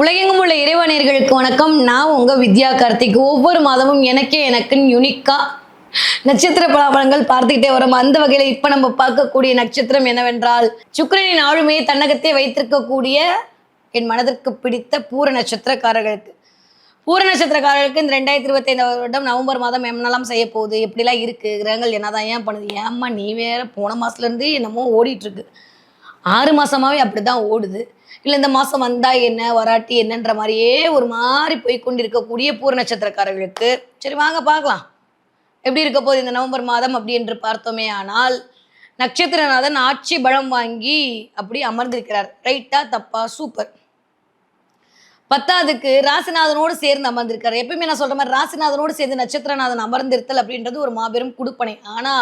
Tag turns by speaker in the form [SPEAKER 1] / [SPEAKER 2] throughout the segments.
[SPEAKER 1] உலகெங்கும் உள்ள இறைவனர்களுக்கு வணக்கம். நான் உங்க வித்யா கார்த்திக். ஒவ்வொரு மாதமும் எனக்கே எனக்குன்னு யுனிக்கா நட்சத்திர பலாபலங்கள் பார்த்துக்கிட்டே வரோம். அந்த வகையில இப்ப நம்ம பார்க்கக்கூடிய நட்சத்திரம் என்னவென்றால் சுக்கரனின் ஆளுமையை தன்னகத்தே வைத்திருக்கக்கூடிய என் மனதிற்கு பிடித்த பூர நட்சத்திரக்காரர்களுக்கு. பூர நட்சத்திரக்காரர்களுக்கு இந்த ரெண்டாயிரத்தி இருபத்தி வருடம் நவம்பர் மாதம் என்னெல்லாம் செய்ய போகுது எப்படிலாம் இருக்கு கிரகங்கள் என்னதான் ஏன் பண்ணுது? ஏம்மா நீ வேற போன மாசத்துல இருந்து என்னமோ ஓடிட்டு இருக்கு. ஆறு மாசமாவே அப்படிதான் ஓடுது. இல்லை இந்த மாசம் வந்தா என்ன வராட்டி என்னன்ற மாதிரியே ஒரு மாதிரி போய் கொண்டிருக்கக்கூடிய பூர நட்சத்திரக்காரர்களுக்கு சரி வாங்க பார்க்கலாம். எப்படி இருக்க போகுது இந்த நவம்பர் மாதம் அப்படி என்று பார்த்தோமே ஆனால் நட்சத்திரநாதன் ஆட்சி பலம் வாங்கி அப்படி அமர்ந்திருக்கிறார். ரைட்டா தப்பா சூப்பர் பத்தாவதுக்கு ராசிநாதனோடு சேர்ந்து அமர்ந்திருக்காரு எப்பயுமே நான் சொல்ற மாதிரி ராசிநாதனோடு சேர்ந்து நட்சத்திரநாதன் அமர்ந்திருத்தல் அப்படின்றது ஒரு மாபெரும் குடுப்பனை. ஆனா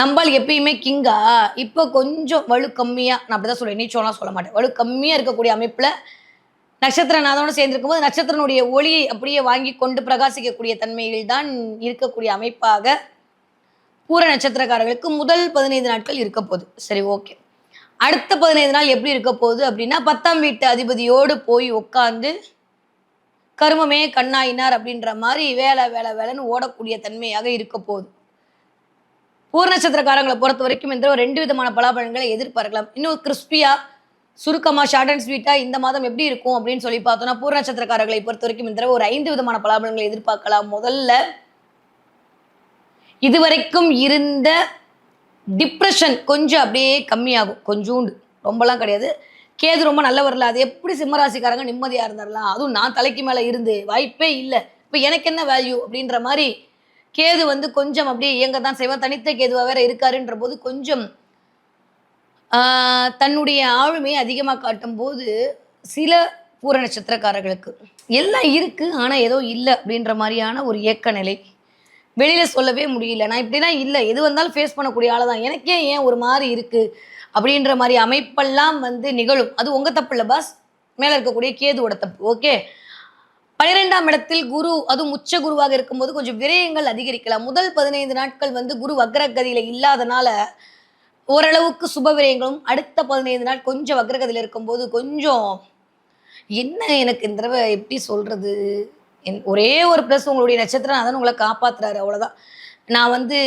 [SPEAKER 1] நம்பால் எப்பயுமே கிங்கா. இப்போ கொஞ்சம் வலு கம்மியாக நான் அப்படிதான் சொல்லுவேன். நீச்சோலாம் சொல்ல மாட்டேன். வலு கம்மியாக இருக்கக்கூடிய அமைப்பில் நட்சத்திரநாதனோடு சேர்ந்திருக்கும் போது நட்சத்திரனுடைய ஒளியை அப்படியே வாங்கி கொண்டு பிரகாசிக்கக்கூடிய தன்மையில் தான் இருக்கக்கூடிய அமைப்பாக பூர நட்சத்திரக்காரர்களுக்கு முதல் பதினைந்து நாட்கள் இருக்க போகுது. சரி ஓகே. அடுத்த பதினைந்து நாள் எப்படி இருக்க போகுது அப்படின்னா பத்தாம் வீட்டு அதிபதியோடு போய் உட்காந்து கருமமே கண்ணாயினார் அப்படின்ற மாதிரி வேலை வேலை வேலைன்னு ஓடக்கூடிய தன்மையாக இருக்க போகுது. பூர நட்சத்திரக்காரங்களை பொறுத்த வரைக்கும் இந்த ரெண்டு விதமான பலாபலன்களை எதிர்பார்க்கலாம். இன்னும் கிறிஸ்பியா சுருக்கமா ஷார்ட் அண்ட் ஸ்வீட்டாக இந்த மாதம் எப்படி இருக்கும் அப்படின்னு சொல்லி பார்த்தோம்னா பூர நட்சத்திரக்காரர்களை பொறுத்த வரைக்கும் இந்த ஒரு ஐந்து விதமான பலாபலன்களை எதிர்பார்க்கலாம். முதல்ல இதுவரைக்கும் இருந்த டிப்ரெஷன் கொஞ்சம் அப்படியே கம்மியாகும். கொஞ்சோண்டு. ரொம்பலாம் கிடையாது. கேது ரொம்ப நல்ல வரல. அது எப்படி சிம்மராசிக்காரங்க நிம்மதியாக இருந்தாரலாம்? அதுவும் நான் தலைக்கு மேலே இருந்து வாய்ப்பே இல்லை. இப்போ எனக்கு என்ன வேல்யூ அப்படின்ற மாதிரி கேது வந்து கொஞ்சம் அப்படியே இயங்க தான் செய்வார் தனித்த கேதுவா வேற இருக்காருன்ற போது கொஞ்சம் தன்னுடைய ஆளுமையை அதிகமாக காட்டும் போது சில பூர நட்சத்திரக்காரர்களுக்கு எல்லாம் இருக்கு ஆனால் ஏதோ இல்லை அப்படின்ற மாதிரியான ஒரு இயக்க நிலை வெளியில சொல்லவே முடியல. நான் இப்படிலாம் இல்லை. எது வந்தாலும் ஃபேஸ் பண்ணக்கூடிய ஆளு தான் எனக்கே ஏன் ஒரு மாதிரி இருக்கு அப்படின்ற மாதிரி அமைப்பெல்லாம் வந்து நிகழும். அது உங்க தப்பு இல்லை பாஸ். மேல இருக்கக்கூடிய கேதுவோட தப்பு. ஓகே பன்னிரெண்டாம் இடத்தில் குரு அதுவும் உச்ச குருவாக இருக்கும்போது கொஞ்சம் விரயங்கள் அதிகரிக்கலாம். முதல் பதினைந்து நாட்கள் வந்து குரு வக்ரகதியில் இல்லாதனால ஓரளவுக்கு சுப விரயங்களும் அடுத்த பதினைந்து நாள் கொஞ்சம் வக்ரகதியில் இருக்கும்போது கொஞ்சம் என்ன எனக்கு இந்த தடவை எப்படி சொல்றது? என் ஒரே ஒரு ப்ளஸ் உங்களுடைய நட்சத்திரம் அதான் உங்களை காப்பாத்துறாரு அவ்வளோதான் நான் வந்து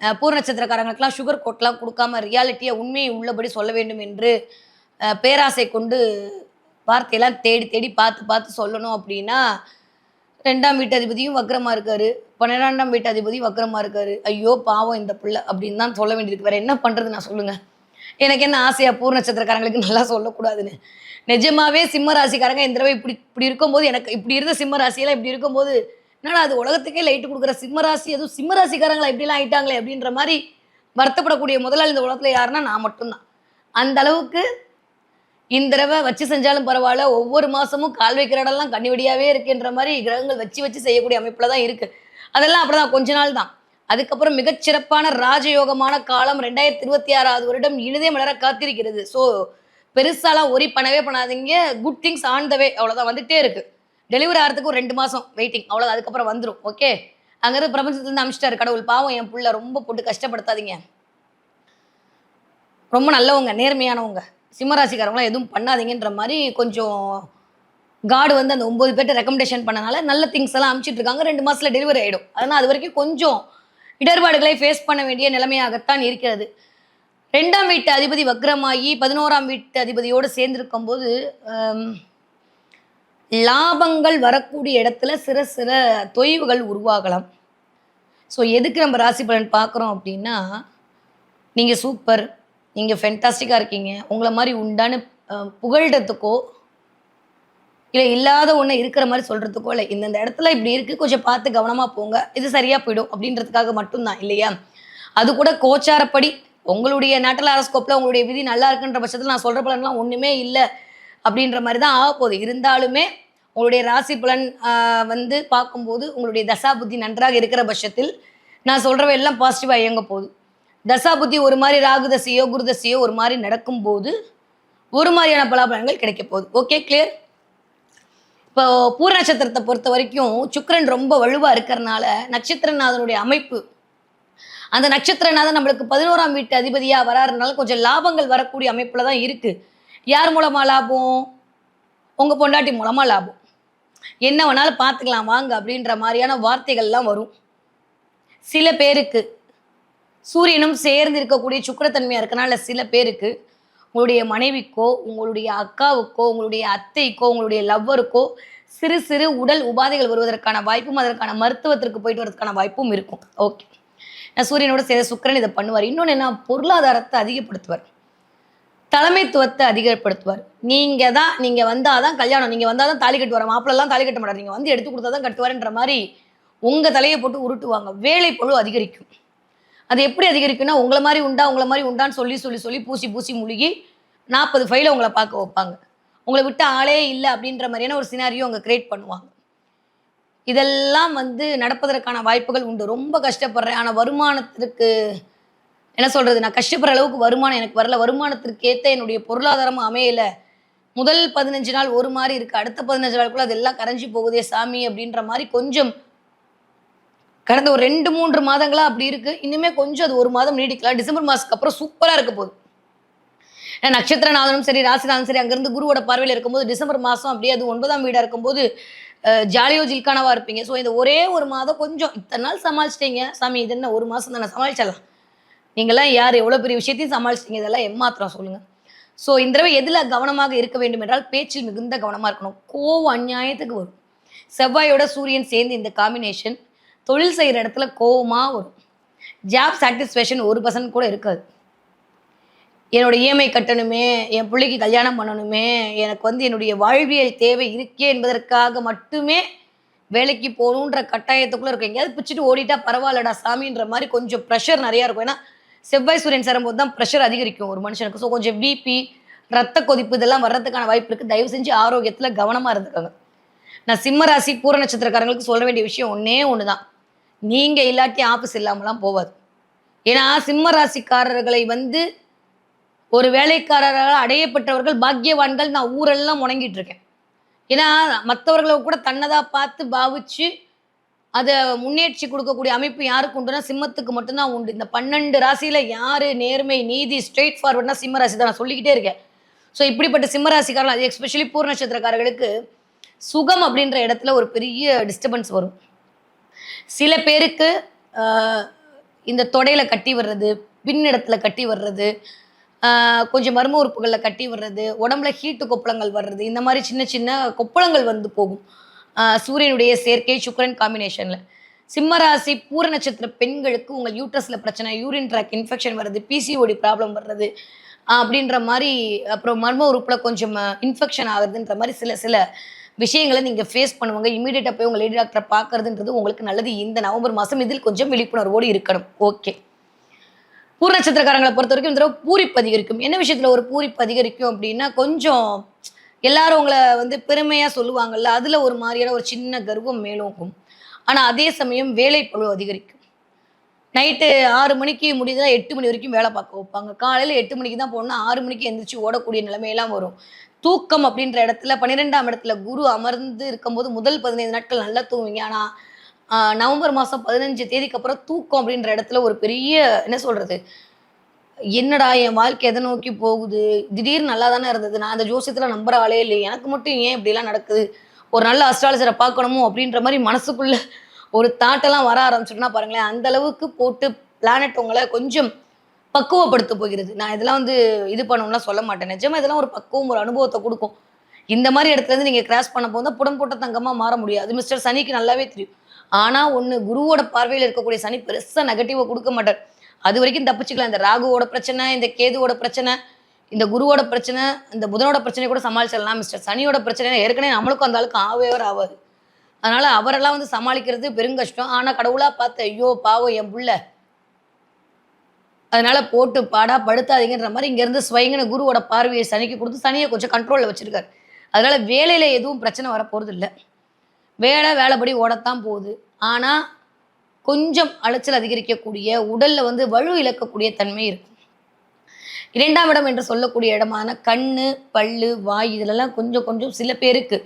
[SPEAKER 1] பூர் பூர நட்சத்திரக்காரங்களுக்கெல்லாம் சுகர் கோட்லாம் கொடுக்காம ரியாலிட்டியை உண்மையை உள்ளபடி சொல்ல வேண்டும் என்று பேராசை கொண்டு வார்த்தையெல்லாம் தேடி தேடி பார்த்து பார்த்து சொல்லணும் அப்படின்னா ரெண்டாம் வீட்டு அதிபதியும் வக்ரமா இருக்காரு. பன்னிரெண்டாம் வீட்டு அதிபதியும் வக்ரமா இருக்காரு. ஐயோ பாவம் இந்த பிள்ளை அப்படின்னு தான் சொல்ல வேண்டியிருக்கு. வேற என்ன பண்றது? நான் சொல்லுங்க. எனக்கு என்ன ஆசையா? பூர் நட்சத்திரக்காரங்களுக்கு நல்லா சொல்லக்கூடாதுன்னு. நிஜமாவே சிம்ம ராசிக்காரங்க இந்த தடவை இப்படி இப்படி இருக்கும்போது எனக்கு இப்படி இருந்த சிம்ம ராசியெல்லாம் இப்படி இருக்கும்போது என்னடா அது உலகத்துக்கே லைட்டு கொடுக்குற சிம்ம ராசி? எதுவும் சிம்ம ராசிக்காரங்களா இப்படிலாம் ஆயிட்டாங்களே அப்படின்ற மாதிரி வருத்தப்படக்கூடிய முதலாளி இந்த உலகத்துல யாருன்னா நான் மட்டும்தான். அந்த அளவுக்கு இந்த தடவை வச்சு செஞ்சாலும் பரவாயில்ல ஒவ்வொரு மாசமும் கால் வைக்கிற இடம்லாம் கண்ணிவடியாவே இருக்குன்ற மாதிரி கிரகங்கள் வச்சு வச்சு செய்யக்கூடிய அமைப்புல தான் இருக்கு. அதெல்லாம் அப்படிதான் கொஞ்ச நாள் தான். அதுக்கப்புறம் மிகச்சிறப்பான ராஜயோகமான காலம் ரெண்டாயிரத்தி இருபத்தி ஆறாவது வருடம் இனிதே மலர காத்திருக்கிறது. ஸோ பெருசாலாம் ஒரி பண்ணவே பண்ணாதீங்க. Good things on the way அவ்வளோதான் வந்துட்டே இருக்கு. டெலிவரி ஆகிறதுக்கு ஒரு ரெண்டு மாசம் வெயிட்டிங் அவ்வளோ அதுக்கப்புறம் வந்துடும் ஓகே அங்கிருந்து பிரபஞ்சத்துலேருந்து அமிச்சிட்டாரு கடவுள். பாவம் என் புள்ள ரொம்ப போட்டு கஷ்டப்படுத்தாதீங்க. ரொம்ப நல்லவங்க நேர்மையானவங்க. சிம்மராசிக்காரங்களாம் எதுவும் பண்ணாதீங்கன்ற மாதிரி கொஞ்சம் காடு வந்து அந்த ஒம்பது பேர்ட்ட ரெக்கமெண்டேஷன் பண்ணனால நல்ல திங்ஸ் எல்லாம் அனுப்பிச்சிட்டு இருக்காங்க. ரெண்டு மாசத்துல டெலிவரி ஆகிடும் அதனால் அது வரைக்கும் கொஞ்சம் இடர்பாடுகளை ஃபேஸ் பண்ண வேண்டிய நிலைமையாகத்தான் இருக்கிறது. ரெண்டாம் வீட்டு அதிபதி வக்ரமாகி பதினோராம் வீட்டு அதிபதியோடு சேர்ந்திருக்கும் போது லாபங்கள் வரக்கூடிய இடத்துல சிறு சில தொய்வுகள் உருவாகலாம். ஸோ எதுக்கு நம்ம ராசி பலன் பார்க்குறோம் அப்படின்னா நீங்கள் சூப்பர் நீங்கள் ஃபென்டாஸ்டிக்காக இருக்கீங்க. உங்களை மாதிரி உண்டான புகழ்கிறதுக்கோ இல்லை இல்லாத ஒன்று இருக்கிற மாதிரி சொல்கிறதுக்கோ இல்லை இந்தந்த இடத்துல இப்படி இருக்குது கொஞ்சம் பார்த்து கவனமாக போங்க. இது சரியாக போயிடும் அப்படின்றதுக்காக மட்டும்தான் இல்லையா? அது கூட கோச்சாரப்படி உங்களுடைய நாட்டில் அரஸ்கோப்பில் உங்களுடைய விதி நல்லா இருக்குன்ற பட்சத்தில் நான் சொல்கிற பலன்லாம் ஒன்றுமே இல்லை அப்படின்ற மாதிரி தான் ஆக போகுது. இருந்தாலுமே உங்களுடைய ராசி பலன் வந்து பார்க்கும்போது உங்களுடைய தசா புத்தி நன்றாக இருக்கிற பட்சத்தில் நான் சொல்கிறவ எல்லாம் பாசிட்டிவாக இயங்க போகுது. தசாபுத்தி ஒரு மாதிரி ராகு தசையோ குரு தசையோ ஒரு மாதிரி நடக்கும்போது ஒரு மாதிரியான பலாபலன்கள் கிடைக்க போகுது. ஓகே கிளியர் இப்போ பூர நட்சத்திரத்தை பொறுத்த வரைக்கும் சுக்கரன் ரொம்ப வலுவாக இருக்கிறனால நட்சத்திரநாதனுடைய அமைப்பு அந்த நட்சத்திரநாதன் நம்மளுக்கு பதினோராம் வீட்டு அதிபதியாக வராருனால கொஞ்சம் லாபங்கள் வரக்கூடிய அமைப்பில் தான் இருக்குது யார் மூலமாக லாபம்? உங்கள் பொண்டாட்டி மூலமாக லாபம். என்ன வேணாலும் பார்த்துக்கலாம் வாங்க அப்படின்ற மாதிரியான வார்த்தைகள்லாம் வரும். சில பேருக்கு சூரியனும் சேர்ந்து இருக்கக்கூடிய சுக்கிரத்தன்மையாக இருக்கனால சில பேருக்கு உங்களுடைய மனைவிக்கோ உங்களுடைய அக்காவுக்கோ உங்களுடைய அத்தைக்கோ உங்களுடைய லவ்வருக்கோ சிறு சிறு உடல் உபாதைகள் வருவதற்கான வாய்ப்பும் அதற்கான மருத்துவத்திற்கு போயிட்டு வரதுக்கான வாய்ப்பும் இருக்கும். ஓகே. நான் சூரியனோட சேர்ந்த சுக்கரன் இதை பண்ணுவார். இன்னொன்று என்ன? பொருளாதாரத்தை அதிகப்படுத்துவார். தலைமைத்துவத்தை அதிகப்படுத்துவார். நீங்கள் தான் நீங்கள் வந்தால் தான் கல்யாணம் நீங்கள் வந்தால் தான் தாலி கட்டுவார்? மாப்பிள்ளலாம் தாலி கட்ட மாட்டார். நீங்கள் வந்து எடுத்து கொடுத்தா தான் கட்டுவாருன்ற மாதிரி உங்கள் தலையை போட்டு உருட்டுவாங்க. வேலை பொழு அதிகரிக்கும். அது எப்படி அதிகரிக்கும்னா உங்களை மாதிரி உண்டா உங்களை மாதிரி உண்டான்னு சொல்லி சொல்லி சொல்லி பூசி பூசி முழுகி நாற்பது ஃபைல உங்களை பார்க்க வைப்பாங்க. உங்களை விட்டு ஆளே இல்லை அப்படின்ற மாதிரியான ஒரு சினாரியோ அவங்க கிரியேட் பண்ணுவாங்க. இதெல்லாம் வந்து நடப்பதற்கான வாய்ப்புகள் உண்டு. ரொம்ப கஷ்டப்படுறேன். ஆனால் வருமானத்திற்கு என்ன சொல்கிறது நான் கஷ்டப்படுற அளவுக்கு வருமானம் எனக்கு வரல. வருமானத்திற்கு ஏற்ற என்னுடைய பொருளாதாரமும் அமையலை. முதல் பதினஞ்சு நாள் ஒரு மாதிரி இருக்குது அடுத்த பதினஞ்சு நாளுக்குள்ளே அதெல்லாம் கரைஞ்சி போகுதே சாமி அப்படின்ற மாதிரி கொஞ்சம் கடந்த ஒரு ரெண்டு மூன்று மாதங்களா அப்படி இருக்கு. இனிமே கொஞ்சம் அது ஒரு மாதம் நீடிக்கலாம். டிசம்பர் மாசத்துக்கு அப்புறம் சூப்பரா இருக்க போகுது. ஏன்னா நட்சத்திரநாதனும் சரி ராசிநாதனும் சரி அங்கேருந்து குருவோட பார்வையில் இருக்கும்போது டிசம்பர் மாதம் அப்படியே அது ஒன்பதாம் வீடாக இருக்கும்போது ஜாலியோ ஜில்கானவா இருப்பீங்க. ஸோ இந்த ஒரே ஒரு மாதம் கொஞ்சம் இத்தனை நாள் சமாளிச்சிட்டீங்க. சாமி இது என்ன ஒரு மாதம் தானே? சமாளிச்சிடலாம். நீங்களாம் யார் எவ்வளோ பெரிய விஷயத்தையும் சமாளிச்சிட்டீங்க. இதெல்லாம் எம்மாத்திரம் சொல்லுங்கள் ஸோ இந்த தடவை எதில் கவனமாக இருக்க வேண்டும் என்றால் பேச்சில் மிகுந்த கவனமாக இருக்கணும். கோவம் அநியாயத்துக்கு வரும். செவ்வாயோட சூரியன் சேர்ந்து இந்த காம்பினேஷன் தொழில் செய்கிற இடத்துல கோவமாக வரும். ஜாப் சாட்டிஸ்ஃபேக்ஷன் ஒரு பர்சன்ட் கூட இருக்காது. என்னோடய இஎம்ஐ கட்டணுமே என் பிள்ளைக்கு கல்யாணம் பண்ணணுமே எனக்கு வந்து என்னுடைய வாழ்வியல் தேவை இருக்கே என்பதற்காக மட்டுமே வேலைக்கு போகணுன்ற கட்டாயத்துக்குள்ளே இருக்கும் எங்கேயாவது பிச்சுட்டு ஓடிட்டா பரவாயில்லடா சாமின்ற மாதிரி கொஞ்சம் ப்ரெஷர் நிறையா இருக்கும். ஏன்னா செவ்வாய் சூரியன் சேரும்போது தான் ப்ரெஷர் அதிகரிக்கும் ஒரு மனுஷனுக்கு. ஸோ கொஞ்சம் பிபி ரத்த கொதிப்பு இதெல்லாம் வர்றதுக்கான வாய்ப்பு இருக்குது தயவு செஞ்சு ஆரோக்கியத்தில் கவனமாக இருந்துக்கோங்க. நான் சிம்ம ராசி பூர நட்சத்திரக்காரங்களுக்கு சொல்ல வேண்டிய விஷயம் ஒன்றே ஒன்று தான் நீங்கள் இல்லாட்டி ஆஃபீஸ் இல்லாமலாம் போவாது. ஏன்னா சிம்ம ராசிக்காரர்களை வந்து ஒரு வேலைக்காரரால் அடையப்பட்டவர்கள் பாக்கியவான்கள் நான் ஊரெல்லாம் முணங்கிட்டு இருக்கேன். ஏன்னா மற்றவர்களை கூட தன்னதாக பார்த்து பாவிச்சு அதை முன்னேற்றி கொடுக்கக்கூடிய அமைப்பு யாருக்கு உண்டுனா சிம்மத்துக்கு மட்டும்தான் உண்டு. இந்த பன்னெண்டு ராசியில் யார் நேர்மை நீதி ஸ்ட்ரெயிட் ஃபார்வர்ட்னா சிம்ம ராசி தான் நான் சொல்லிக்கிட்டே இருக்கேன். ஸோ இப்படிப்பட்ட சிம்ம ராசிக்காரர்கள் அது எஸ்பெஷலி பூர்ண நட்சத்திரக்காரர்களுக்கு சுகம் அப்படின்ற இடத்துல ஒரு பெரிய டிஸ்டர்பன்ஸ் வரும். சில பேருக்கு இந்த தொடையில கட்டி வர்றது பின்னிடத்துல கட்டி வர்றது கொஞ்சம் மர்ம உறுப்புகளில் கட்டி வர்றது உடம்புல ஹீட்டு கொப்பளங்கள் வர்றது இந்த மாதிரி சின்ன சின்ன கொப்பளங்கள் வந்து போகும். சூரியனுடைய சேர்க்கை சுக்கரன் காம்பினேஷனில் சிம்மராசி பூர நட்சத்திர பெண்களுக்கு உங்கள் யூட்ரஸில் பிரச்சனை யூரின் ட்ராக் இன்ஃபெக்ஷன் வர்றது பிசிஓடி ப்ராப்ளம் வர்றது அப்படின்ற மாதிரி அப்புறம் மர்ம உறுப்பில் கொஞ்சம் இன்ஃபெக்ஷன் ஆகுதுன்ற மாதிரி சில சில விஷயங்களை நீங்கள் ஃபேஸ் பண்ணுவாங்க. இமீடியட்டாக போய் உங்கள் லேடி டாக்டரை பார்க்கறதுன்றது உங்களுக்கு நல்லது. இந்த நவம்பர் மாதம் இதில் கொஞ்சம் விழிப்புணர்வோடு இருக்கணும். ஓகே பூர நட்சத்திரக்காரங்களை பொறுத்த வரைக்கும் இந்த தடவை பூரிப்பு அதிகரிக்கும் என்ன விஷயத்துல ஒரு பூரிப்பு அதிகரிக்கும் அப்படின்னா கொஞ்சம் எல்லாரும் உங்களை வந்து பெருமையா சொல்லுவாங்கல்ல அதுல ஒரு மாதிரியான ஒரு சின்ன கர்வம் மேலோங்கும் ஆனா அதே சமயம் வேலை பழு அதிகரிக்கும். நைட்டு ஆறு மணிக்கு முடிஞ்சதா எட்டு மணி வரைக்கும் வேலை பார்க்க வைப்பாங்க. காலையில் எட்டு மணிக்கு தான் போகணும்னா ஆறு மணிக்கு எந்திரிச்சு ஓடக்கூடிய நிலைமையெல்லாம் வரும். தூக்கம் அப்படின்ற இடத்துல பன்னிரெண்டாம் இடத்துல குரு அமர்ந்து இருக்கும்போது முதல் பதினைந்து நாட்கள் நல்லா தூங்குவீங்க. ஆனால் நவம்பர் மாதம் பதினஞ்சு தேதிக்கு அப்புறம் தூக்கம் அப்படின்ற இடத்துல ஒரு பெரிய என்ன சொல்கிறது என்னடா என் வாழ்க்கை எதை நோக்கி போகுது? திடீர்னு நல்லா தானே இருந்தது. நான் அந்த ஜோசியத்தில் நம்புற ஆளே இல்லை எனக்கு மட்டும் ஏன் இப்படிலாம் நடக்குது? ஒரு நல்ல அஸ்ட்ராலஜரை பார்க்கணுமோ அப்படின்ற மாதிரி மனசுக்குள்ள ஒரு தாட்டெல்லாம் வர ஆரம்பிச்சிட்டுனா பாருங்களேன் அந்த அளவுக்கு போட்டு பிளானட் உங்களை கொஞ்சம் பக்குவப்படுத்த போகிறது. நான் இதெல்லாம் வந்து இது பண்ணணும்லாம் சொல்ல மாட்டேன். நிஜமா இதெல்லாம் ஒரு பக்குவம் ஒரு அனுபவத்தை கொடுக்கும். இந்த மாதிரி இடத்துல இருந்து நீங்க கிராஸ் பண்ண போது புடம் போட்ட தங்கமா மாற முடியாது மிஸ்டர் சனிக்கு நல்லாவே தெரியும். ஆனா ஒண்ணு குருவோட பார்வையில் இருக்கக்கூடிய சனி பெருசா நெகட்டிவா கொடுக்க மாட்டார். அது வரைக்கும் தப்பிச்சுக்கலாம். இந்த ராகுவோட பிரச்சனை இந்த கேதுவோட பிரச்சனை இந்த குருவோட பிரச்சனை இந்த புதனோட பிரச்சனை கூட சமாளிச்சிடலாம். மிஸ்டர் சனியோட பிரச்சனை ஏற்கனவே நம்மளுக்கும் அந்த ஆளுக்கு ஆவே ஆகாது அதனால அவரெல்லாம் வந்து சமாளிக்கிறது பெருங்கஷ்டம். ஆனா கடவுளா பார்த்த ஐயோ பாவம் என் புள்ள. அதனால போட்டு பாடா படுத்தாதீங்கன்ற மாதிரி இங்கேருந்து ஸ்வயங்கன குருவோட பார்வையை சனிக்கு கொடுத்து சனியை கொஞ்சம் கண்ட்ரோலில் வச்சிருக்காரு. அதனால வேலையில் எதுவும் பிரச்சனை வரப்போகிறது இல்லை. வேலை வேலைப்படி ஓடத்தான் போகுது. ஆனால் கொஞ்சம் அலைச்சல் அதிகரிக்கக்கூடிய உடலில் வந்து வலு இழக்கக்கூடிய தன்மை இருக்கும் இரண்டாம் இடம் என்று சொல்லக்கூடிய இடமான கண் பல்லு வாய் இதிலெல்லாம் கொஞ்சம் கொஞ்சம் சில பேருக்கு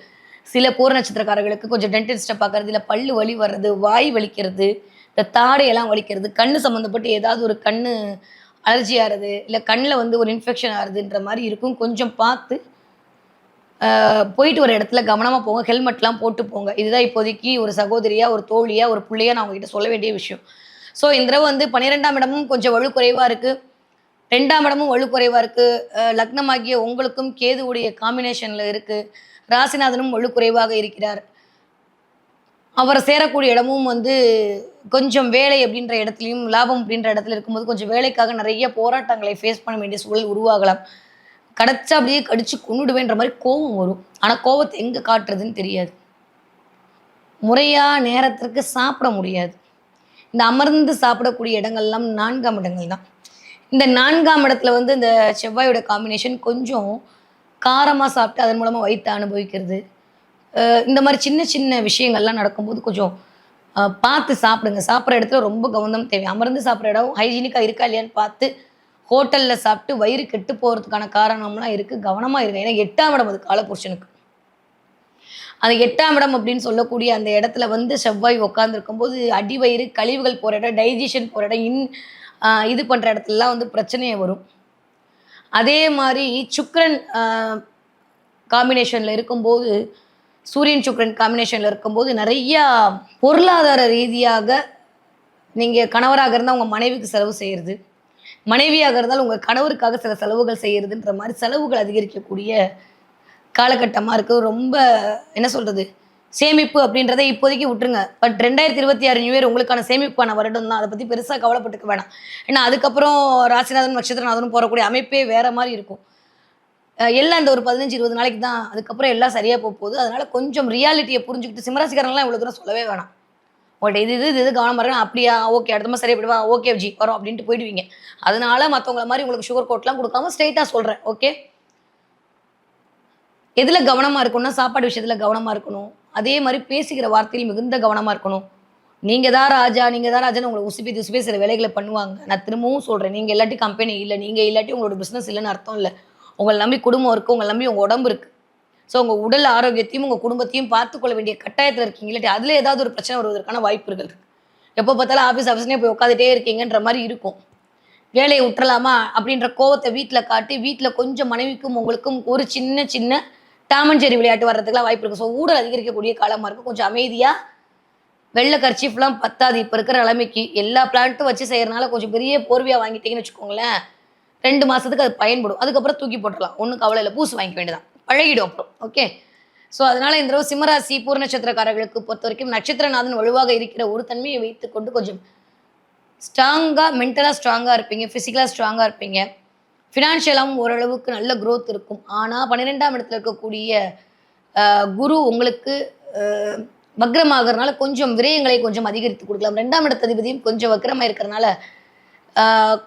[SPEAKER 1] சில பூர நட்சத்திரக்காரர்களுக்கு கொஞ்சம் டென்டிஸ்ட்டை பார்க்கறது இல்லை பல்லு வலி வர்றது வாய் வலிக்கிறது இந்த தாடையெல்லாம் வலிக்கிறது கண் சம்மந்தப்பட்டு ஏதாவது ஒரு கண் அலர்ஜி ஆகிறது இல்லை கண்ணில் வந்து ஒரு இன்ஃபெக்ஷன் ஆகுதுன்ற மாதிரி இருக்கும். கொஞ்சம் பார்த்து போயிட்டு வர இடத்துல கவனமாக போங்க. ஹெல்மெட்லாம் போட்டு போங்க. இதுதான் இப்போதைக்கு ஒரு சகோதரியாக ஒரு தோழியாக ஒரு பிள்ளையாக நான் உங்ககிட்ட சொல்ல வேண்டிய விஷயம். ஸோ இந்த தடவை வந்து பன்னிரெண்டாம் இடமும் கொஞ்சம் வலுக்குறைவாக இருக்குது ரெண்டாம் இடமும் வலுக்குறைவாக இருக்குது லக்னமாகிய உங்களுக்கும் கேதுவுடைய காம்பினேஷனில் இருக்குது ராசிநாதனும் வலுக்குறைவாக இருக்கிறார். அவரை சேரக்கூடிய இடமும் வந்து கொஞ்சம் வேலை அப்படின்ற இடத்துலையும் லாபம் அப்படின்ற இடத்துல இருக்கும்போது கொஞ்சம் வேலைக்காக நிறைய போராட்டங்களை ஃபேஸ் பண்ண வேண்டிய சூழல் உருவாகலாம். கடைச்சா அப்படியே கடிச்சு கொண்டுடுவேன்ற மாதிரி கோபம் வரும். ஆனால் கோபத்தை எங்கே காட்டுறதுன்னு தெரியாது. முறையாக நேரத்திற்கு சாப்பிட முடியாது. இந்த அமர்ந்து சாப்பிடக்கூடிய இடங்கள்லாம் நான்காம் இடங்கள் தான். இந்த நான்காம் இடத்துல வந்து இந்த செவ்வாயோட காம்பினேஷன் கொஞ்சம் காரமாக சாப்பிட்டு அதன் மூலமாக வயிற்று அனுபவிக்கிறது. இந்த மாதிரி சின்ன சின்ன விஷயங்கள்லாம் நடக்கும்போது கொஞ்சம் பார்த்து சாப்பிடுங்க. சாப்பிட்ற இடத்துல ரொம்ப கவனம் தேவை. அமர்ந்து சாப்பிட்ற இடம் ஹைஜீனிக்காக இருக்கா இல்லையான்னு பார்த்து ஹோட்டலில் சாப்பிட்டு வயிறு கெட்டு போகிறதுக்கான காரணம்லாம் இருக்குது கவனமாக இருங்க. ஏன்னா எட்டாம் இடம் அது காலபுருஷனுக்கு. அந்த எட்டாம் இடம் அப்படின்னு சொல்லக்கூடிய அந்த இடத்துல வந்து செவ்வாய் உட்காந்துருக்கும் போது அடி வயிறு கழிவுகள் போகிற இடம் டைஜஷன் போகிற இடம் இன் இது பண்ணுற இடத்துலலாம் வந்து பிரச்சனையே வரும். அதே மாதிரி சுக்கரன் காம்பினேஷனில் இருக்கும்போது சூரியன் சுக்ரன் காம்பினேஷனில் இருக்கும்போது நிறையா பொருளாதார ரீதியாக நீங்கள் கணவராக இருந்தால் உங்கள் மனைவிக்கு செலவு செய்கிறது மனைவியாக இருந்தால் உங்கள் கணவருக்காக சில செலவுகள் செய்கிறதுன்ற மாதிரி செலவுகள் அதிகரிக்கக்கூடிய காலகட்டமாக இருக்குது ரொம்ப என்ன சொல்கிறது சேமிப்பு அப்படின்றத இப்போதைக்கு விட்டுருங்க. பட் ரெண்டாயிரத்தி இருபத்தி ஆறு நியூ இயர் உங்களுக்கான சேமிப்பான வருடம் தான். அதை பற்றி பெருசாக கவலைப்பட்டுக்க வேணாம். ஏன்னா அதுக்கப்புறம் ராசிநாதன் நட்சத்திரநாதனும் போகக்கூடிய அமைப்பே வேற மாதிரி இருக்கும். எல்லாம் இந்த ஒரு பதினஞ்சு இருபது நாளைக்கு தான். அதுக்கப்புறம் எல்லாம் சரியாக போக போகுது. அதனால கொஞ்சம் ரியாலிட்டியை புரிஞ்சுக்கிட்டு சிம்மராசிக்காரங்களாம் இவ்வளோ தூரம் சொல்லவே வேணாம். உங்கள்கிட்ட இது இது இது இது கவனமாக இருக்கணும். அப்படியா? ஓகே அடுத்த மாதிரி சரியா ஓகே ஜி வரும் அப்படின்ட்டு போயிடுவீங்க. அதனால மற்றவங்கள மாதிரி உங்களுக்கு சுகர் கோட்லாம் கொடுக்காம ஸ்ட்ரைட்டாக சொல்கிறேன் ஓகே எதில் கவனமாக இருக்கணும்னா சாப்பாடு விஷயத்தில் கவனமாக இருக்கணும். அதே மாதிரி பேசுகிற வார்த்தையில் மிகுந்த கவனமாக இருக்கணும். நீங்கள் தான் ராஜா நீங்கள் தான் ராஜான்னு உங்களை உசுப்பி உசுப்பி சில வேலைகளை பண்ணுவாங்க. நான் திரும்பவும் சொல்கிறேன் நீங்கள் இல்லாட்டி கம்பெனி இல்லை. நீங்கள் இல்லாட்டி உங்களோட பிஸ்னஸ் இல்லைன்னு அர்த்தம் இல்லை. உங்களை நம்பி குடும்பம் இருக்குது உங்களை நம்பி உங்கள் உடம்பு இருக்குது ஸோ உங்கள் உடல் ஆரோக்கியத்தையும் உங்கள் குடும்பத்தையும் பார்த்துக்கொள்ள வேண்டிய கட்டாயத்தில் இருக்கீங்க. இல்லாட்டி அதில் ஏதாவது ஒரு பிரச்சனை வருவதற்கான வாய்ப்புகள் இருக்குது எப்போ பார்த்தாலும் ஆஃபீஸ் ஆஃபீஸ்னே போய் உட்காந்துட்டே இருக்கீங்கன்ற மாதிரி இருக்கும். வேலையை விட்டுறலாமா? அப்படின்ற கோவத்தை வீட்டில் காட்டி வீட்டில் கொஞ்சம் மனைவிக்கும் உங்களுக்கும் ஒரு சின்ன சின்ன டாமஞ்சேரி விளையாட்டு வர்றதுக்குலாம் வாய்ப்பு இருக்குது ஸோ ஊழல் அதிகரிக்கக்கூடிய காலமாக இருக்கும். கொஞ்சம் அமைதியாக வெள்ளை கர்ச்சீஃப்லாம் பத்தாது. இப்போ இருக்கிற நிலைமைக்கு எல்லா பிளான்ட்டும் வச்சு செய்கிறனால கொஞ்சம் பெரிய போர்வையாக வாங்கிட்டீங்கன்னு வச்சுக்கோங்களேன். ரெண்டு மாதத்துக்கு அது பயன்படும். அதுக்கப்புறம் தூக்கி போட்டுடலாம் ஒன்றும் கவலை இல்லை. பூசு வாங்கிக்க வேண்டியதான் பழகிடும் அப்புறம். ஓகே ஸோ அதனால் இந்த தடவை சிம்மராசி பூர்ண நட்சத்திரக்காரர்களுக்கு பொறுத்த வரைக்கும் நட்சத்திரநாதன் வலுவாக இருக்கிற ஒரு தன்மையை வைத்துக்கொண்டு கொஞ்சம் ஸ்ட்ராங்காக மென்டலாக ஸ்ட்ராங்காக இருப்பீங்க. ஃபிசிக்கலாக ஸ்ட்ராங்காக இருப்பீங்க. ஃபினான்ஷியலாகவும் ஓரளவுக்கு நல்ல க்ரோத் இருக்கும். ஆனால் பன்னிரெண்டாம் இடத்துல இருக்கக்கூடிய குரு உங்களுக்கு ஆஹ், வக்ரமாகறதுனால கொஞ்சம் விரயங்களை கொஞ்சம் அதிகரித்து கொடுக்கலாம். ரெண்டாம் இடத்த அதிபதியும் கொஞ்சம் வக்ரமாக இருக்கிறனால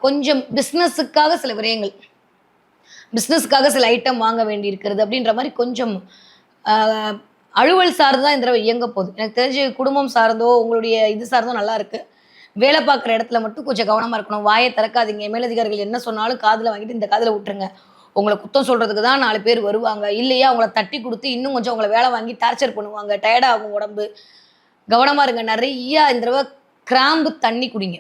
[SPEAKER 1] கொஞ்சம் பிஸ்னஸுக்காக சில விரயங்கள். பிஸ்னஸ்க்காக சில ஐட்டம் வாங்க வேண்டி இருக்கிறது அப்படின்ற மாதிரி கொஞ்சம் அலுவல் சார்ந்து தான் இந்த தடவை இயங்க போகுது. எனக்கு தெரிஞ்சு குடும்பம் சார்ந்தோ உங்களுடைய இது சார்ந்தோ நல்லா இருக்கு. வேலை பார்க்குற இடத்துல மட்டும் கொஞ்சம் கவனமாக இருக்கணும். வாயை திறக்காதீங்க. மேலதிகாரிகள் என்ன சொன்னாலும் காதில் வாங்கிட்டு இந்த காதில் விட்டுருங்க. உங்களை குத்தம் சொல்கிறதுக்கு தான் நாலு பேர் வருவாங்க. இல்லையா அவங்கள தட்டி கொடுத்து இன்னும் கொஞ்சம் உங்களை வேலை வாங்கி டார்ச்சர் பண்ணுவாங்க. டயர்டாகும் உடம்பு. கவனமாக இருங்க. நிறையா இந்த தடவை கிராம்பு தண்ணி குடிங்க.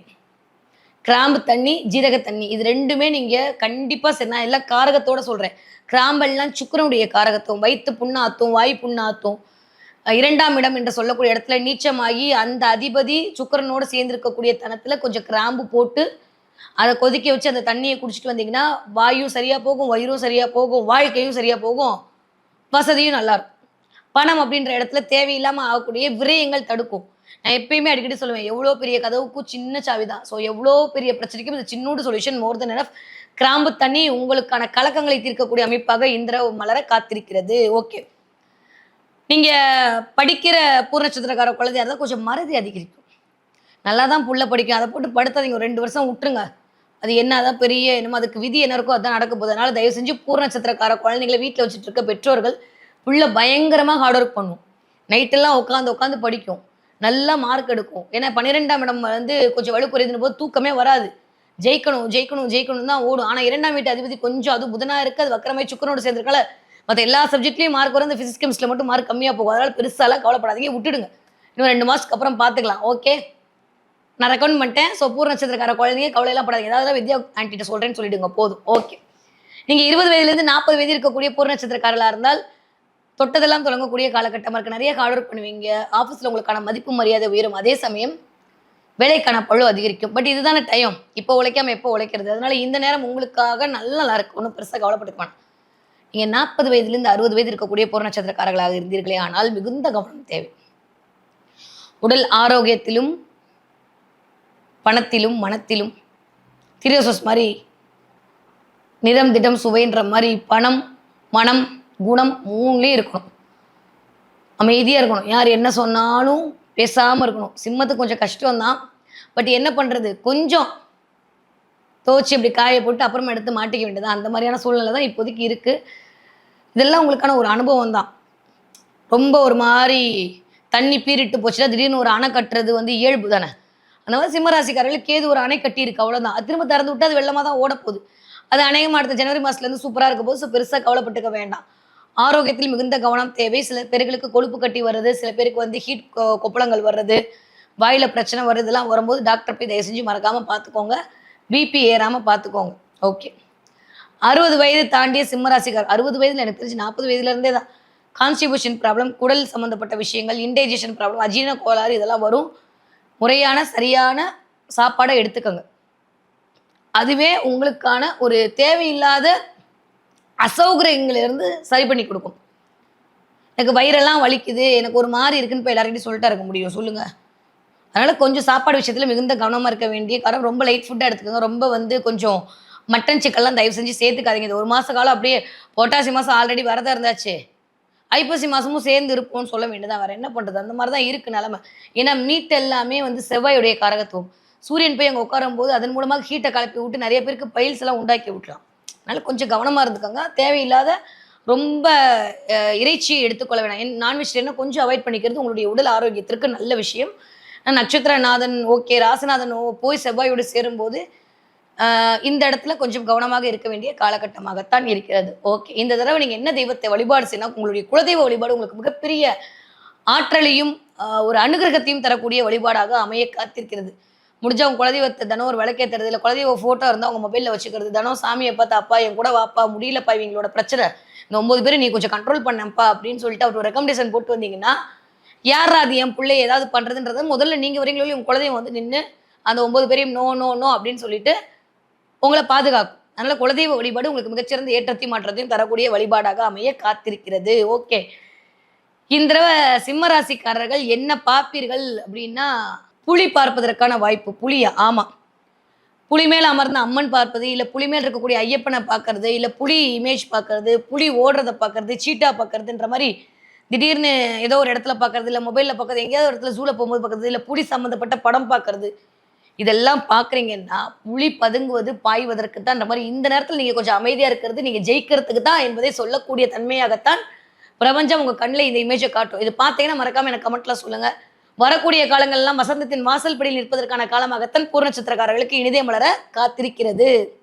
[SPEAKER 1] கிராம்பு தண்ணி ஜீரக தண்ணி. இது ரெண்டுமே நீங்கள் கண்டிப்பாக சரி நான் எல்லாம் காரகத்தோட சொல்கிறேன் கிராம்பெல்லாம் சுக்கிரனுடைய காரகத்தும் வயிற்று புண்ணாத்தும் வாய் புண்ணாத்தும். இரண்டாம் இடம் என்று சொல்லக்கூடிய இடத்துல நீச்சமாகி அந்த அதிபதி சுக்கிரனோட சேர்ந்திருக்கக்கூடிய தனத்தில் கொஞ்சம் கிராம்பு போட்டு அதை கொதிக்க வச்சு அந்த தண்ணியை குடிச்சிட்டு வந்தீங்கன்னா வாயும் சரியாக போகும் வயிறும் சரியாக போகும் வாழ்க்கையும் சரியாக போகும். வசதியும் நல்லா இருக்கும். பணம் அப்படின்ற இடத்துல தேவையில்லாமல் ஆகக்கூடிய விரயங்கள் தடுக்கும். நான் எப்பயுமே அடிக்கடி சொல்லுவேன் எவ்வளோ பெரிய கதவுக்கும் சின்ன சாவி தான். ஸோ எவ்வளோ பெரிய பிரச்சனைக்கும் இந்த சின்னோடு சொல்யூஷன் மோர் தென் எனஃப் கிராம்பு தண்ணி உங்களுக்கான கலக்கங்களை தீர்க்கக்கூடிய அமைப்பாக இந்திர மலர காத்திருக்கிறது. ஓகே நீங்க படிக்கிற பூர்ணச்சந்திரக்கார குழந்தையா இருந்தால் கொஞ்சம் மறதி அதிகரிக்கும். நல்லா தான் புள்ள படிக்கும். அதை போட்டு படுத்தாதீங்க. ஒரு ரெண்டு வருஷம் விட்டுருங்க. அது என்னதான் பெரிய என்னமோ அதுக்கு விதி என்ன இருக்கோ அதான் நடக்க போகுது. அதனால தயவு செஞ்சு பூர்ணச்சத்திரக்கார குழந்தைங்களை வீட்டில் வச்சுட்டு இருக்க பெற்றோர்கள் புள்ள பயங்கரமாக ஹார்ட் ஒர்க் பண்ணும். நைட்டெல்லாம் உட்காந்து உட்காந்து படிக்கும். நல்லா மார்க் எடுக்கும். ஏன்னா பன்னிரெண்டாம் இடம் வந்து கொஞ்சம் வலுக்குறையுதுன்னு போது தூக்கமே வராது. ஜெயிக்கணும் ஜெயிக்கணும் ஜெயிக்கணும் தான் ஓடும். ஆனால் இரண்டாம் வீட்டு அதிபதி கொஞ்சம் அது புதனா இருக்கு அது வக்கரமாய் சுக்கரனோட சேர்ந்திருக்கால. மற்ற எல்லா சப்ஜெக்ட்லையும் மார்க் வரும் இந்த ஃபிசிக்ஸ் கெமிஸ்ட்ரியில் மட்டும் மார்க் கம்மியாக போகும். அதனால் பெருசாலாம் கவலைப்படாதீங்க. விட்டுடுங்க. இன்னும் ரெண்டு மாதத்துக்கு அப்புறம் பார்த்துக்கலாம் ஓகே நான் ரெக்கமெண்ட் பண்ணிட்டேன். ஸோ பூர்ண நட்சத்திரக்கார குழந்தைங்க கவலையெல்லாம் படாதீங்க. ஏதாவது வித்யா ஆன்ட்டிட்ட சொல்கிறேன்னு சொல்லிடுங்க. போதும். ஓகே நீங்கள் இருபது வயதுலேருந்து நாற்பது வயது இருக்கக்கூடிய பூர்ண நட்சத்திரக்காரலாக இருந்தால் தொட்டதெல்லாம் தொடங்கக்கூடிய காலகட்டமாக இருக்குது நிறைய ஹார்ட் ஒர்க் பண்ணுவீங்க. ஆஃபீஸில் உங்களுக்கான மதிப்பு மரியாதை உயரும். அதே சமயம் வேலைக்கான பழு அதிகரிக்கும். பட் இதுதானே டைம் இப்போ உழைக்காம எப்போ உழைக்கிறது? அதனால இந்த நேரம் உங்களுக்காக நல்லா இருக்கும் ஒன்றும் பெருசாக கவலைப்பட்டுக்க வேணாம். நீங்கள் நாற்பது வயதுலேருந்து அறுபது வயது இருக்கக்கூடிய பூர நட்சத்திரக்காரர்களாக இருந்தீர்களே ஆனால் மிகுந்த கவனம் தேவை. உடல் ஆரோக்கியத்திலும் பணத்திலும் மனத்திலும் திரியோசஸ் மாதிரி நிறம் திடம் சுவைன்ற மாதிரி பணம் மனம் குணம் மூணுலேயும் இருக்கணும். அமைதியாக இருக்கணும். யார் என்ன சொன்னாலும் பேசாமல் இருக்கணும். சிம்மத்துக்கு கொஞ்சம் கஷ்டம் தான் பட் என்ன பண்ணுறது கொஞ்சம் துவச்சி இப்படி காய போட்டு அப்புறமா எடுத்து மாட்டிக்க வேண்டியது? அந்த மாதிரியான சூழ்நிலை தான் இப்போதைக்கு இருக்குது இதெல்லாம் உங்களுக்கான ஒரு அனுபவம் தான் ரொம்ப ஒரு மாதிரி தண்ணி பீரிட்டு போச்சுன்னா திடீர்னு ஒரு அணை கட்டுறது வந்து இயல்பு தானே? அந்த மாதிரி சிம்மராசிக்காரர்களுக்கு கேது ஒரு அணை கட்டியிருக்கு. அவ்வளோதான் அது திரும்ப திறந்து விட்டு அது வெள்ளமாக தான் ஓட போகுது அது அநேகமாக அடுத்த ஜனவரி மாதத்துலேருந்து சூப்பராக இருக்க போது ஸோ பெருசாக கவலைப்பட்டுக்க வேண்டாம். ஆரோக்கியத்தில் மிகுந்த கவனம் தேவை. சில பேர்களுக்கு கொழுப்பு கட்டி வர்றது சில பேருக்கு வந்து ஹீட் கொப்பளங்கள் வர்றது வாயில் பிரச்சனை வர்றது இதெல்லாம் வரும்போது டாக்டர் போய் தயவு செஞ்சு மறக்காமல் பார்த்துக்கோங்க பிபி ஏறாமல் பார்த்துக்கோங்க ஓகே அறுபது வயது தாண்டிய சிம்மராசிக்கார் அறுபது வயதில் எனக்கு தெரிஞ்சு நாற்பது வயதுலேருந்தே தான். கான்ஸ்டிபியூஷன் ப்ராப்ளம் குடல் சம்மந்தப்பட்ட விஷயங்கள் இன்டைஜஷன் ப்ராப்ளம் அஜீரண கோளாறு இதெல்லாம் வரும். முறையான சரியான சாப்பாடை எடுத்துக்கோங்க. அதுவே உங்களுக்கான ஒரு தேவையில்லாத அசௌகரியங்களிலிருந்து சரி பண்ணி கொடுக்கும். எனக்கு வயிறெல்லாம் வலிக்குது எனக்கு ஒரு மாதிரி இருக்குன்னு போய் எல்லாருக்கிட்டையும் சொல்லிட்டா இருக்க முடியும். சொல்லுங்கள் அதனால் கொஞ்சம் சாப்பாடு விஷயத்தில் மிகுந்த கவனமாக இருக்க வேண்டிய காரணம் ரொம்ப லைட் ஃபுட்டாக எடுத்துக்கோங்க. ரொம்ப வந்து கொஞ்சம் மட்டன் சிக்கன்லாம் தயவு செஞ்சு சேர்த்துக்காதீங்க. இது ஒரு மாத காலம் அப்படியே பொட்டாசி மாதம் ஆல்ரெடி வரதான் இருந்தாச்சு. ஐப்பசி மாதமும் சேர்ந்து இருப்போம்னு சொல்ல வேண்டியதான் வேறு என்ன பண்ணுறது அந்த மாதிரி தான் இருக்குது நிலமை. ஏன்னா மீட் எல்லாமே வந்து செவ்வாயுடைய காரகத்துவம். சூரியன் போய் அங்கே உட்காரும் போது அதன் மூலமாக ஹீட்டை கலப்பி விட்டு நிறைய பேருக்கு பயில்ஸ் எல்லாம் உண்டாக்கி விட்லாம். அதனால் கொஞ்சம் கவனமாக இருந்துக்கோங்க. தேவையில்லாத ரொம்ப இறைச்சி இறைச்சியை எடுத்துக்கொள்ள வேணாம். நான்வெஜ்டேரியனை கொஞ்சம் அவாய்ட் பண்ணிக்கிறது உங்களுடைய உடல் ஆரோக்கியத்திற்கு நல்ல விஷயம். நட்சத்திரநாதன் ஓகே ராசிநாதன் ஓ போய் செவ்வாயோடு சேரும்போது இந்த இடத்துல கொஞ்சம் கவனமாக இருக்க வேண்டிய காலகட்டமாகத்தான் இருக்கிறது. ஓகே இந்த தடவை நீங்கள் என்ன தெய்வத்தை வழிபாடு செய்யணும் உங்களுடைய குலதெய்வ வழிபாடு உங்களுக்கு மிகப்பெரிய ஆற்றலையும் ஒரு அனுகிரகத்தையும் தரக்கூடிய வழிபாடாக அமைய காத்திருக்கிறது. முடிஞ்சா அவங்க குலதெய்வத்தை தினம் ஒரு விளக்கேற்றுறது இல்லை. குலதெய்வ ஃபோட்டோ இருந்தால் அவங்க மொபைலில் வச்சுக்கிறது. தினம் சாமியை பார்த்து அப்பா என் கூட வாப்பா முடியலப்பா இவங்களோட பிரச்சனை. இந்த ஒம்பது பேர் நீ கொஞ்சம் கண்ட்ரோல் பண்ணப்பா அப்படின்னு சொல்லிட்டு அவர் ரெக்கமெண்டேஷன் போட்டு வந்தீங்கன்னா யார் அது என் பிள்ளை? ஏதாவது பண்ணுறதுன்றத முதல்ல நீங்கள் வரீங்களோ உங்கள் குலதெய்வம் வந்து நின்று அந்த ஒம்பது பேரையும் நோ நோ நோ அப்படின்னு சொல்லிட்டு உங்களை பாதுகாக்கும். அதனால் குலதெய்வ வழிபாடு உங்களுக்கு மிகச்சிறந்த ஏற்றத்தையும் மாற்றத்தையும் தரக்கூடிய வழிபாடாக அமைய காத்திருக்கிறது. ஓகே. இந்த தடவை சிம்ம ராசிக்காரர்கள் என்ன பார்ப்பீர்கள் அப்படின்னா புலி பார்ப்பதற்கான வாய்ப்பு புலியா ஆமாம் புலி மேல் அமர்ந்த அம்மன் பார்ப்பது இல்லை புலி மேல் இருக்கக்கூடிய ஐயப்பனை பார்க்கறது இல்லை புலி இமேஜ் பார்க்கறது புலி ஓடுறதை பார்க்கறது சீட்டா பார்க்கறதுன்ற மாதிரி திடீர்னு ஏதோ ஒரு இடத்துல பார்க்கறது இல்லை மொபைலில் பார்க்கறது எங்கேயாவது ஒரு இடத்துல சூழ போகும்போது பார்க்கறது இல்லை புலி சம்மந்தப்பட்ட படம் பார்க்கறது இதெல்லாம் பார்க்குறீங்கன்னா புலி பதுங்குவது பாய்வதற்கு தான் இந்த மாதிரி இந்த நேரத்தில் நீங்கள் கொஞ்சம் அமைதியாக இருக்கிறது நீங்கள் ஜெயிக்கிறதுக்கு தான் என்பதை சொல்லக்கூடிய தன்மையாகத்தான் பிரபஞ்சம் உங்கள் கண்ணில் இந்த இமேஜை காட்டும். இது பார்த்தீங்கன்னா மறக்காமல் எனக்கு கமெண்ட்ல சொல்லுங்கள் வரக்கூடிய காலங்கள்லாம் வசந்தத்தின் வாசல் பிடியில் நிற்பதற்கான காலமாகத்தான் பூர்ண நட்சத்திரக்காரர்களுக்கு இனிதே மலர காத்திருக்கிறது.